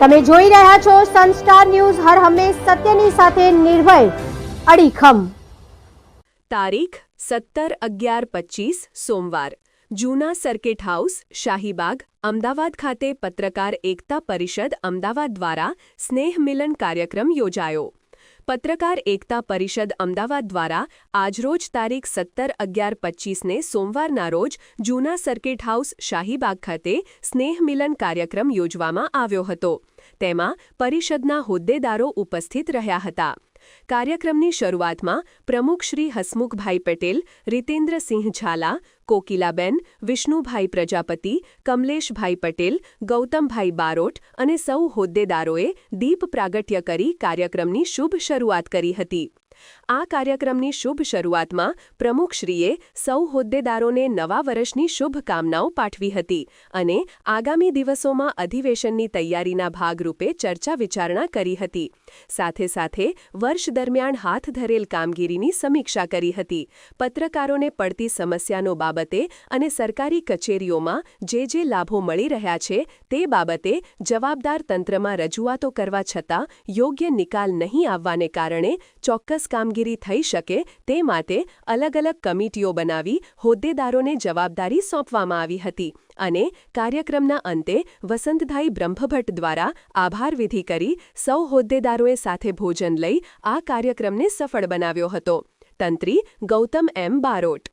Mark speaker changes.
Speaker 1: તમે જોઈ રહ્યા છો સનસ્ટાર ન્યૂઝ હર હંમેશ સત્યની સાથે નિર્ભય, અડીખમ.
Speaker 2: તારીખ સત્તર અગિયાર પચીસ સોમવાર. જૂના સર્કિટ હાઉસ, શાહીબાગ, અમદાવાદ ખાતે પત્રકાર એકતા પરિષદ અમદાવાદ દ્વારા સ્નેહ મિલન કાર્યક્રમ યોજાયો. પત્રકાર એકતા પરિષદ અમદાવાદ દ્વારા આજરોજ તારીખ સત્તર અગિયાર પચીસને સોમવારના રોજ જૂના સર્કિટ હાઉસ શાહીબાગ ખાતે સ્નેહ મિલન કાર્યક્રમ યોજવામાં આવ્યો હતો. તેમાં પરિષદના હોદ્દેદારો ઉપસ્થિત રહ્યા હતા. કાર્યક્રમની શરૂઆતમાં પ્રમુખ શ્રી હસમુખભાઈ પટેલ, રીતેન્દ્રસિંહ ઝાલા, કોકિલાબેન, વિષ્ણુભાઈ પ્રજાપતિ, કમલેશભાઈ પટેલ, ગૌતમભાઈ બારોટ અને સૌ હોદ્દેદારોએ દીપ પ્રાગટ્ય કરી કાર્યક્રમની શુભ શરૂઆત કરી હતી. આ કાર્યક્રમની શુભ શરૂઆતમાં પ્રમુખશ્રીએ સૌ હોદ્દેદારોને નવા વર્ષની શુભકામનાઓ પાઠવી હતી અને આગામી દિવસોમાં અધિવેશનની તૈયારીના ભાગરૂપે ચર્ચા વિચારણા કરી હતી. સાથે સાથે વર્ષ દરમિયાન હાથ ધરેલ કામગીરીની સમીક્ષા કરી હતી. પત્રકારોને પડતી સમસ્યાનો બાબતે અને સરકારી કચેરીઓમાં જે જે લાભો મળી રહ્યા છે તે બાબતે જવાબદાર તંત્રમાં રજૂઆતો કરવા છતાં યોગ્ય નિકાલ નહીં આવવાને કારણે ચોક્કસ કામગીરી થઈ શકે તે માટે અલગ અલગ કમિટીઓ બનાવી હોદ્દેદારોને જવાબદારી સોંપવામાં આવી હતી અને કાર્યક્રમના અંતે વસંતભાઈ બ્રહ્મભટ્ટ દ્વારા આભાર વિધિ કરી સૌ હોદ્દેદારોએ સાથે ભોજન લઈ આ કાર્યક્રમને સફળ બનાવ્યો હતો. તંત્રી ગૌતમ એમ બારોટ